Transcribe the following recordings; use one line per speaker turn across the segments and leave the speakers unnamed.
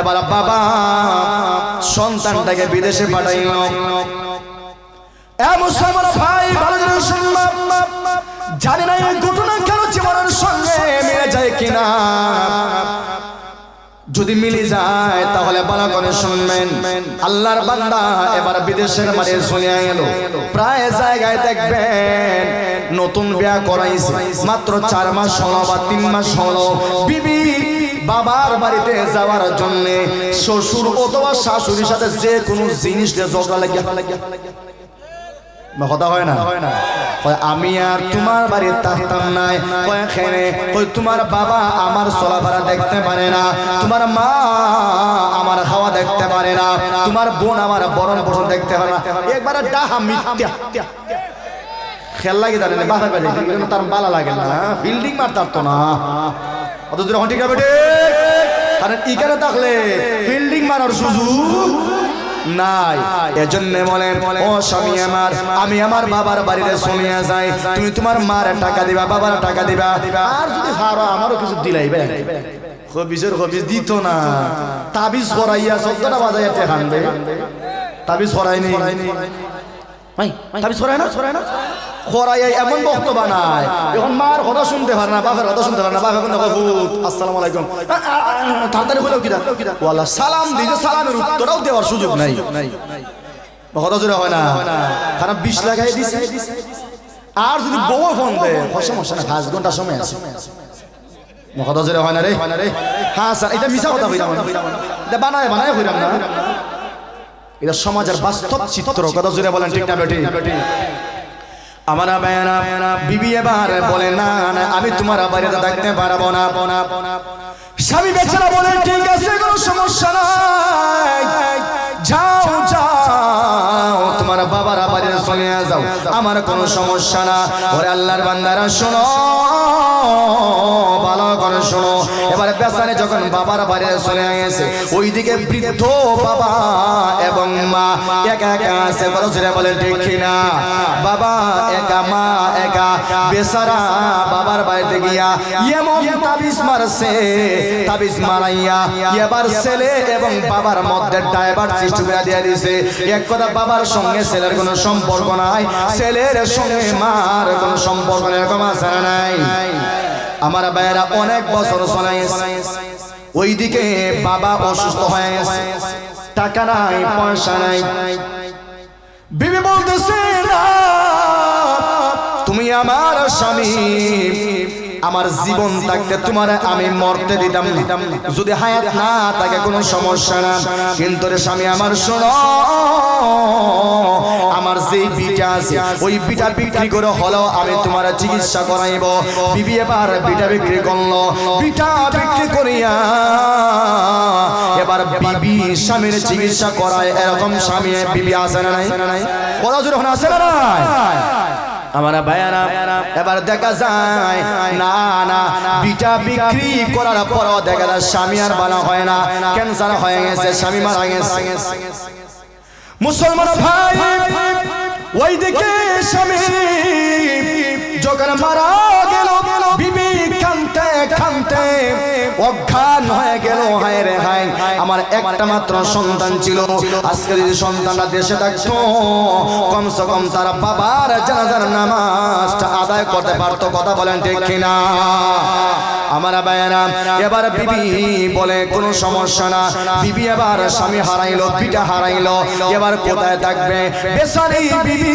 এবার বাবা সন্তানটাকে বিদেশে পাঠাইল। ভাই ভালো শুনলাম জানি না এই ঘটনা কেন জীবনের সঙ্গে মিলে যায় কিনা। যদি মিলে যায়, তাহলে ভালো করে শুনবেন। আল্লাহর বান্দা এবার বিদেশের মাঝে চলে এলো প্রায় জায়গায় দেখবেন নতুন বিয়া করাইছে। মাত্র চার মাস হলো বা তিন মাস হলো। বিবি বাবার বাড়িতে যাওয়ার জন্য শ্বশুর অথবা শাশুড়ির সাথে যে কোনো জিনিস দিয়ে ঝগড়া লাগে। কথা হয় না? কয়, আমি আর তোমার বাড়ি নাই তোমার বাবা আমার চলাফেরা দেখতে পারে না। তোমার মা আমার খাওয়া দেখতে পারে না। তোমার বোন আমার বরণ দেখতে পারে না। একবার খেয়াল লাগে তার বালা লাগে না। বিল্ডিং মারতাম তো না। অত দূরে হন্টি বেটে কারণ ইখানে থাকলে বিল্ডিং মারার সুযোগ নাই। এজন্য বলেন ও স্বামী আমার আমি আমার বাবার বাড়িতে শুনিয়া যাই। তুমি তোমার মার টাকা দিবা বাবার টাকা দিবা। আর যদি হারো আমারও কিছু দিলাইবে। হবিজের হবিজ দিত না। তাবিজ করাইয়া শব্দটা বাজাইয়া টেকানবে তাবিজ করাইনি ভাই তাবিজ করাই না করাই না? খরাইয়া এমন বানায়। এখন মার কথা শুনতে পারে না কথা শুনতে পারে না বাবা এখন ভূত আসসালামু আলাইকুম। আ, আ, আ, তাড়াতাড়ি হলেও কিনা ওয়াল্লাহ সালাম দিতে সালামের উত্তরও দেওয়ার সুযোগ নাই। কথা জোরে হয় না। কারণ বিশ লাগাই দিছে। আর যদি বউ ফোন দেয় সমস্যা না পাঁচ ঘণ্টা সময় আছে। কথা জোরে হয় না রে। হ্যাঁ স্যার এটা মিশা কথা হইলাম এটা বানায় বানায় হইলাম না। এটা সমাজের বাস্তব চিত্র। কথা জুড়ে বলেন ঠিক না বেটি আমার বিবি এবার বলে না না, আমি তোমার বাড়িতে থাকতে পারব না। স্বামী বেচারা বলে ঠিক আছে কোনো সমস্যা নাই। যাও যাও তোমার বাবার বাড়িতে চলে যাও আমার কোনো সমস্যা না। ওরে আল্লাহর বান্দারা শোনো ভালো করে শোনো। এবার বেচারে যখন বাবার বাড়িতে চলে গেছে, ওইদিকে বৃদ্ধ বাবা এবং মা একা একা আছে। বলো ছেলে বলে দেখি না বাবা একা, মা একা। বেচারা বাবার বাড়িতে গিয়া এমন তাবিজ মারছে, তাবিজ মারাইয়া এবার ছেলে এবং বাবার মধ্যে ড্রাইভার সৃষ্টি করে দিয়ে দিছে। এক কথা, বাবার সঙ্গে ছেলের কোনো সম্পর্ক নাই, ছেলের সঙ্গে মার কোনো সম্পর্ক এরকম আছে নাই? আমার ভাইয়েরা অনেক বছর চলে ওইদিকে বাবা অসুস্থ হয়ে গেছে। টাকা নাই, পয়সা নাই। বিবি বলতেছে তুমি আমার স্বামী। আমার জীবন থাকতে তোমার আমি মরতে দিতাম। দিতাম। যদি হায়াত না থাকে কোনো সমস্যা না কিন্তু রে স্বামী আমার শোনো আমার যে বিটা আছে ওই বিটা বিক্রি করে হলেও আমি তোমার চিকিৎসা করাইব। বিবি এবার বিটা বিক্রি করল। বিটা বিক্রি করিয়া এবার বিবি স্বামীর চিকিৎসা করায়। এরকম স্বামী বিবি আছে না নাই? কথা জোরে আছে না নাই? আমার ভাইয়ারা, এবার দেখা যায়, না না, বিটা বিক্রি করার পরও দেখা যায় স্বামী আর ভালো হয় না, ক্যান্সার হয়ে গেছে, স্বামী মারা গেছে। মুসলমান ভাই, ওই দিকে স্বামী, যখন মারা গেল, বিবি কানতে কানতে অজ্ঞান হয়ে গেল আমার একটা মাত্র সন্তান ছিল। আজকে যদি সন্তানরা দেশে থাকতো। কমসে কম তারা বাবার জানাজার নামাজটা আদায় করতে পারতো, কথা বলেন ঠিক কিনা? আমার বায়না এবার বিবি বলে, কোনো সমস্যা না। বিবি এবার স্বামী হারাইলো পিঠা হারাইলো, এবার কোথায় থাকবে? বেসারি বিবি,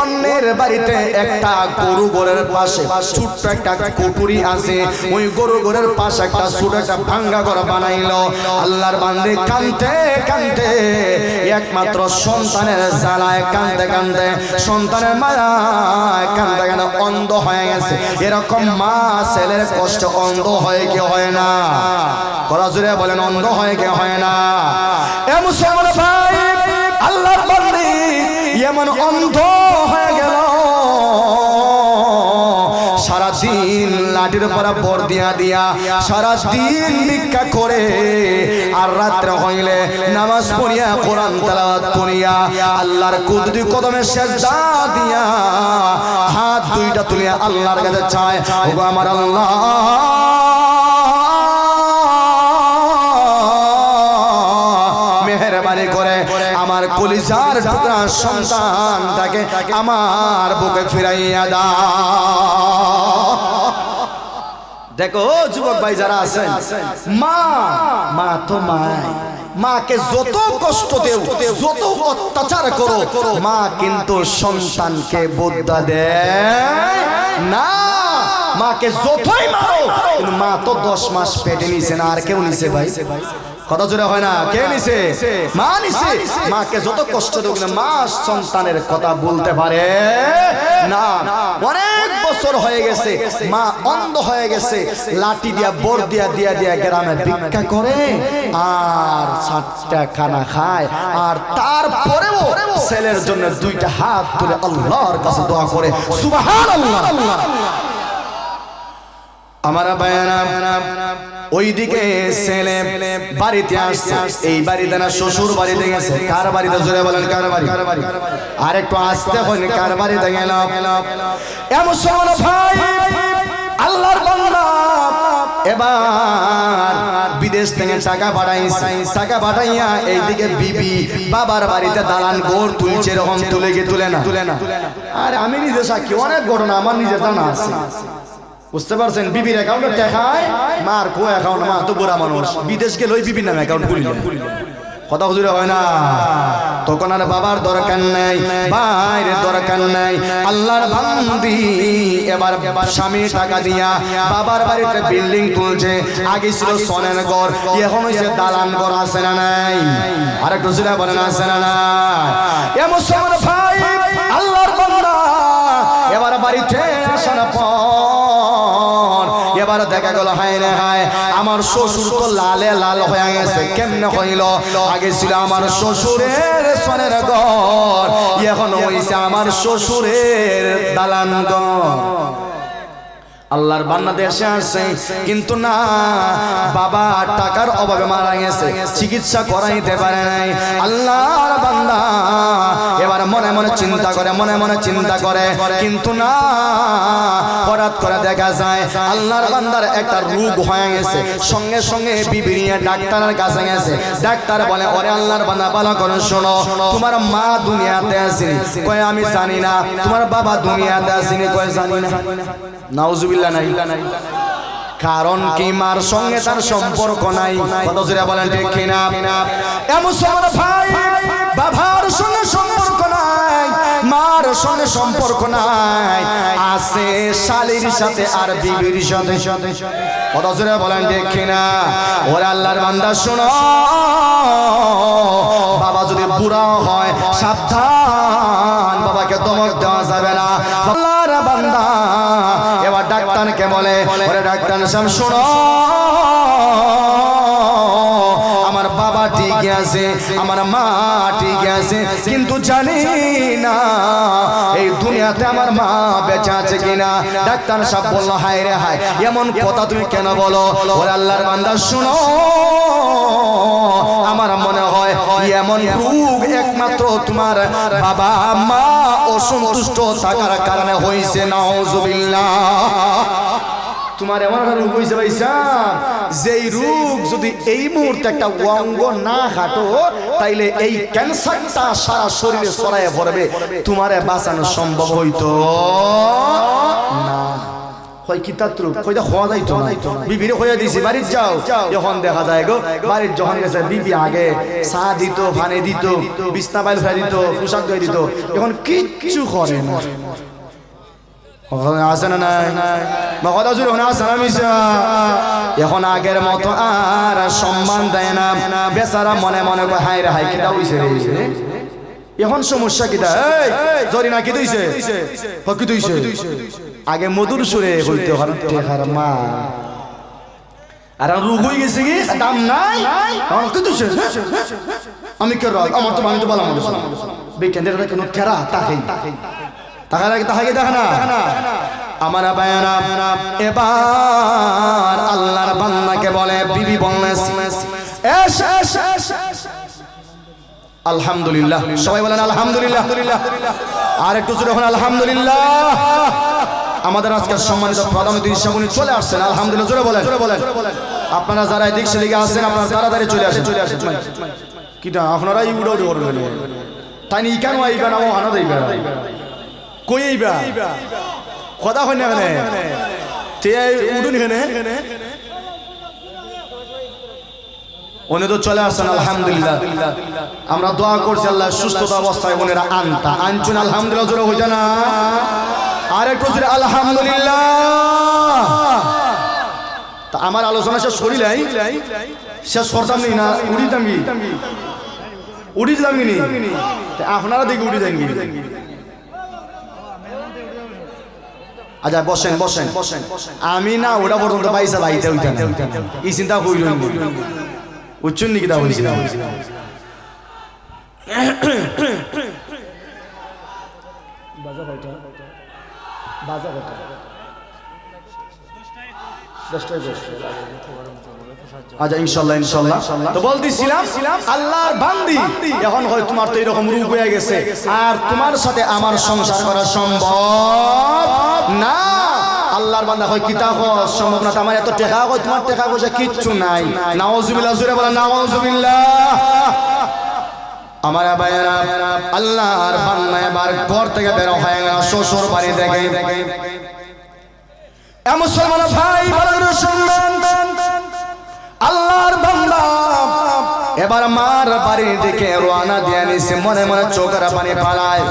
অন্যের বাড়িতে একটা গরু ঘরের পাশে, ছোট্ট একটা কুটুরি আছে। ওই গরু ঘরের পাশে একটা ছোট একটা ভাঙ্গা ঘর বানাইলো। আল্লাহর বান্দে কানতে কানতে একমাত্র সন্তানের জ্বালায় কানতে কানতে সন্তানের মায়ায় কানতে কানতে অন্ধ হয়ে গেছে। এরকম মা ছেলের কষ্ট অন্ধ হয় কে হয় না? করা জুড়ে বলেন, অন্ধ হয় কে হয় না? এ মুসলমান লাঠির উপর বর দিয়া দিয়া সারা দিন ভিক্ষা করে আর রাত্রে হইলে নামাজ পড়িয়া, কোরআন তালাবাদ পড়িয়া আল্লাহর কুদরি কদমে সেজদা দিয়া হাত দুইটা তুলিয়া আল্লাহর কাছে চায়, ওগো আমার আল্লাহ! মেহরবানি করে আমার সন্তানটাকে আমার বুকে ফিরাইয়া দাও। দেখো, ও যুবক ভাই যারা আছেন, মা মা তো মায় মাকে যত কষ্ট দেও, যত অত্যাচার করো, মা কিন্তু সন্তানকে বোদ্ধা দেয় না, মাকে যতই মারো, কিন্তু মা তো দশ মাস পেটে নিছে না, আর কেউ নিছে ভাই। কথা জোরে হয় না, কে নিছে? মা নিছে। মাকে যত কষ্ট দেব মা সন্তানের কথা বলতে পারে। না অনেক বছর হয়ে গেছে মা অন্ধ হয়ে গেছে লাঠি দিয়া বোর দিয়া দিয়া দিয়া গ্রামে ভিক্ষা করে আর সাতটা খানা খায় আর তারপরেও ছেলের জন্য দুইটা হাত তুলে আল্লাহর কাছে দোয়া করে সুবহানাল্লাহ। আমার বায়ানা ওইদিকে ছেলে বাড়িতে আসছে। এই বাড়িতে না শ্বশুর বাড়িতে গেছে। কার বাড়িতে? জোরে বলেন, কার বাড়ি? আর একটু আসতে হয়নি কার বাড়িতে গেল? এমন সময় ভাই, আল্লাহর এবার বিদেশ থেকে টাকা পাঠাইছে। টাকা পাঠাইয়া এইদিকে বিবি বাবার বাড়িতে দালান গোড় তুলছে, এরকম তুলে গিয়ে তুলে না তুলে না? আর আমি নিজে সাক্ষী, অনেক ঘটনা আমার নিজের জানা আছে। বুঝতে পারছেন? বিবির অ্যাকাউন্টে টাকায় মার কো অ্যাকাউন্ট মা, তো বুড়া মানুষ। বিদেশ গেলে ওই বিবির নামে অ্যাকাউন্ট খুলিল। কথা হুজুরে হয় না। তখন আর বাবার দরকার নাই দরকার নাই। আল্লাহর বান্দি, এবার স্বামী টাকা দিয়া বাবার বাড়িতে বিল্ডিং তুলছে। আগে ছিল সনের ঘর, এখন হইছে দালান ঘর, আছে না নাই? আর একটু বলেন, আছে না নাই? এমন ভাই! এবার দেখা গেল, হায় রে হায়, আমার শ্বশুর তো লালে লাল হয়ে গেছে, কেমনে হইল? আগে ছিল আমার শ্বশুরের সনের ঘর, এখন হইছে আমার শ্বশুরের দালান ঘর। আল্লাহর বান্না দেশে আসে কিন্তু না বাবা টাকার অভাবে মারা গেছে চিকিৎসা করাইতে পারে নাই। আল্লাহর বান্দা এবার মনে মনে চিন্তা করে মনে মনে চিন্তা করে কিন্তু না হঠাৎ করে দেখা যায় আল্লাহর বান্দার একটা রোগ হয়ে গেছে। সঙ্গে সঙ্গে বিবি নিয়ে ডাক্তারের কাছে গেছে। ডাক্তার বলে ওরে আল্লাহর বান্দা ভালো করে শোনো তোমার মা দুনিয়াতে আসেনি। কয় আমি জানি না তোমার বাবা দুনিয়াতে আসেনি। কয় জানি না। নাউজুবিল্লাহ নাই। কারণ কি মার সঙ্গে তার সম্পর্ক নাই? কত জোরে বলেন ঠিক কিনা? এমন সময় ভাই বাবার সঙ্গে সম্পর্ক নাই মার সঙ্গে সম্পর্ক নাই। আছে শালির সাথে আর বিবির সাথে। সাথে কত জোরে বলেন ঠিক কিনা? ওরে আল্লাহর বান্দা শোনো। বাবা যদি বুড়া হয় সাবধান। বাবাকে দমক দেওয়া যাবে না। ডাক্তারকে বলে, ওরে ডাক্তার সাহেব, শোনো। আমার বাবা ঠিক আছে, আমার মা ঠিক আছে, কিন্তু জানি না এই দুনিয়াতে আমার মা বেঁচে আছে কিনা। ডাক্তার সাহেব বলল, হায় রে হায়, এমন কথা তুমি কেন বলো? ওরে আল্লাহর বান্দা, শোনো। আমার মনে হয়, এমন রোগ একমাত্র তোমার বাবা মা অসন্তুষ্ট থাকার কারণে হয়েছে নাউজুবিল্লাহ। তোমার এমন একটা রোগ হয়েছে ভাই যেই রোগ যদি এই মুহূর্তে একটা অঙ্গ না হাঁটো, তাইলে এই ক্যান্সারটা সারা শরীরে ছড়ায় পড়বে, তোমারে বাঁচানো সম্ভব হইতো। না। কয় কি তাত্রু? কইটা হওয়া যাইতো না। বিবিরে হইয়া দিছি বাড়ির যাও। যখন দেখা যায় গো বাড়ির যখন গেছে বিবি আগে চা দিত পানি দিত বিছনা বাইল ফেলা দিত পোশাক ধুয়ে দিত। এখন কিচ্ছু করে না। নাই? কথা না আগের মতো আর সম্মান দেয় না। বেচারা মনে মনে হাই রে হাই কিটা হইছে এখন সমস্যা এই জরি না কি দইছে হ কি দইছে আগে মধুর সুরে হইতে হর টেকার মা। আর রোগ হয়ে গেছে কি? দাম নাই? আমার কি দইছে আমি কে রাগ আমার তো আমি তো বলা মানুষ বেকেন্দ্রের কোনো কেরা তাকে তাকে লাগে তাকে দেখে না। আমার বায়ানা এবার আল্লাহর বান্দাকে বলে বিবি বললেন এস এস এস। আলহামদুলিল্লাহ। সবাই বলেন আলহামদুলিল্লাহ। আর একটু জোরে হন আলহামদুলিল্লাহ। আমাদের আজকের সম্মানিত প্রধান সামনে চলে আসছেন। আলহামদুলিল্লাহ, জোরে বলেন। জোরে বলেন আপনারা যারা এদিক সেদিকে আসছেন আপনারা তাড়াতাড়ি চলে আসেন। চলে আসেন কিটা আপনারা এই উড়া উড়ে করবেন তাই নি, কেন আইবা না? আনা দেইবা কই আইবা? কথা হয় না কেনে? তে উড়ুন কেনে উনি তো চলে আসছেন আলহামদুলিল্লাহ। আমরা দোয়া করছি আল্লাহ সুস্থতা অবস্থায় ওনারা আনতা। আনছুন আলহামদুলিল্লাহ জোরে হইতা না আর একটু জোরে আলহামদুলিল্লাহ। তা আমার আলোচনা শেষ করিলাই শেষ করতাম নি উড়িতাম কি উড়ি কি নি? তা আপনারা দেখি উড়ি দেন কি আচ্ছা বসেন বসেন। বসেন আমি না ওটা পর্যন্ত পাইসা বাইতে হইতাম এই চিন্তা কইল উচ্চন নাকি দা
বাজা কয়টা? বাজা কয়টা?
আচ্ছা ইনশাল্লাহ। ইনশাল্লাহ। তো বলতেছিলাম আল্লাহর বান্দি। এখন হয় তোমার তো এরকম রূপ হয়ে গেছে। আর তোমার সাথে আমার সংসার করা সম্ভব না। আল্লাহর বান্দা হয় কিতা হয় সম্ভব না আমার এত টেকা হয় তোমার টেকা পয়সা কিচ্ছু নাই। নাওজুবিল্লাহ জুড়ে বলে নাওজুবিল্লাহ আমার ভাইয়েরা, আল্লাহর বান্না এবার ঘর থেকে বের হয়ে গেল, শ্বশুর বাড়ি থেকে। মুসলমান ভাই শুনবেন। আল্লাহর বান্দা এবার মার বাড়ির দিকে রওনা দিয়ে নিছে, মনে মনে চোখের পানি পালায়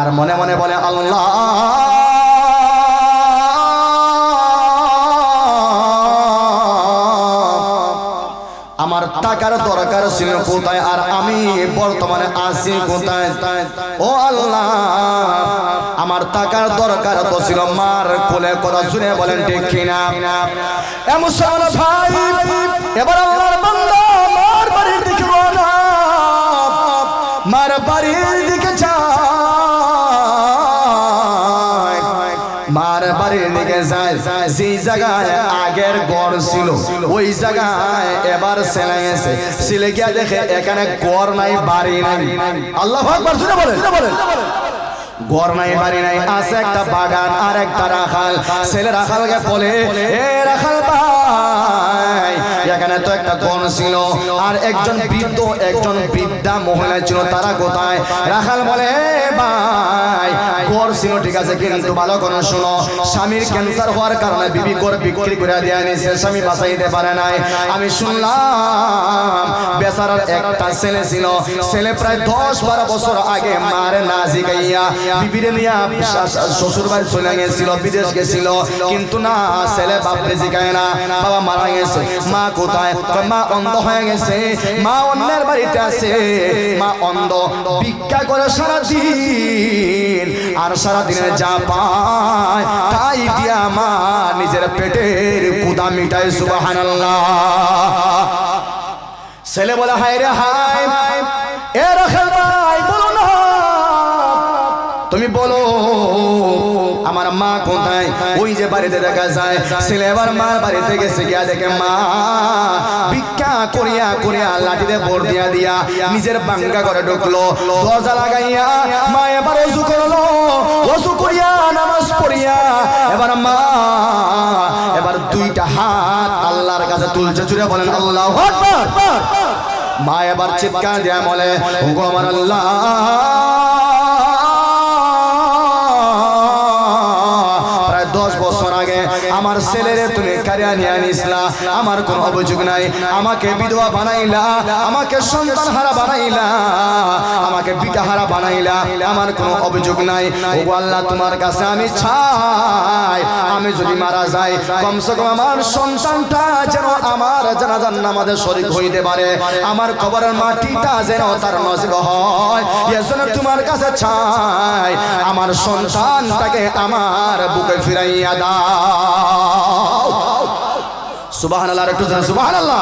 আর মনে মনে বলে, আল্লাহ ছিল কোথায়? আর আমি বর্তমানে আছি কোথায়? ও আল্লাহ, আমার টাকার দরকার তো ছিল মার কোলে। কথা শুনে বলেন, ঠিক কিনা? এমন ভাই, এবার আল্লাহর বান্দা মার বাড়ির দিকে মার বাড়ির দিকে বাড়ির দিকে যায়। যে জায়গায় আগের গড় ছিল ওই জায়গায় এবার সেলাই গেছে। ছেলে গিয়া দেখে এখানে গড় নাই বাড়ি নাই। আল্লাহ আকবার শুনে বলেন। বলেন। ঘর নাই বাড়ি নাই আছে একটা বাগান আর একটা রাখাল। ছেলে রাখালকে বলে এ রাখাল ভাই এখানে তো একটা ছিল। আর একজন বৃদ্ধ, একজন বৃদ্ধা মহিলা ছিল, তারা কোথায়? রাখাল বলে ভাই ছিল, ঠিক আছে, কিন্তু ভালো করে শোনো। স্বামীর ক্যান্সার হওয়ার কারণে বিবি করে বিক্রি করে নিয়েছে স্বামী বাঁচাইতে পারে নাই। আমি শুনলাম, বেচারার একটা ছেলে ছিল। ছেলে প্রায় দশ বারো বছর আগে মারে চলে গেছিল, বিদেশ গেছিল। কিন্তু না, ছেলে বাপরে জিগায় না, বাবা মারা গেছে। মা কোথায় মা অন্ধ হয়ে গেছে, মা অন্যের বাড়িতে আছে, মা অন্ধ, ভিক্ষা করে সারা আর যা পায়, তাই দিয়া মা নিজের পেটের কুদা মিটায়, সুবহানাল্লাহ। ছেলে বলে, হায় রে, হায়। ওই যে বাড়িতে দেখা যায় ছেলে এবার মার বাড়িতে গেছে গিয়া দেখে মা। ভিক্ষা করিয়া করিয়া লাঠিতে ভোর দিয়া দিয়া নিজের বাঙ্গা করে ঢুকলো। দরজা লাগাইয়া মা এবার অজু করল। অজু করিয়া নামাজ পড়িয়া এবার মা এবার দুইটা হাত আল্লাহর কাছে তুলছে। চুরে বলেন, আল্লাহ মা এবার চিৎকার দিয়া বলে আমার আল্লাহ! আমার ছেলেরে তুমি কারিয়া নিয়ে আনিসলা আমার কোনো অভিযোগ নাই। আমাকে বিধবা বানাইলা, আমাকে সন্তান হারা বানাইলা। আমাকে বানাইলা, আমার কোনো অভিযোগ নাই। ও আল্লাহ, তোমার কাছে আমি চাই, আমি যদি মারা যাই, কমসে কম আমার সন্তানটা যেন আমার জানাজান নামাজে শরীক হইতে পারে। আমার কবরের মাটিটা যেন তার নসিব হয় এজন্য তোমার কাছে চাই, আমার সন্তানটাকে আমার বুকে ফিরাইয়া দাও। সুবহানাল্লাহ একটু সুবহানাল্লাহ।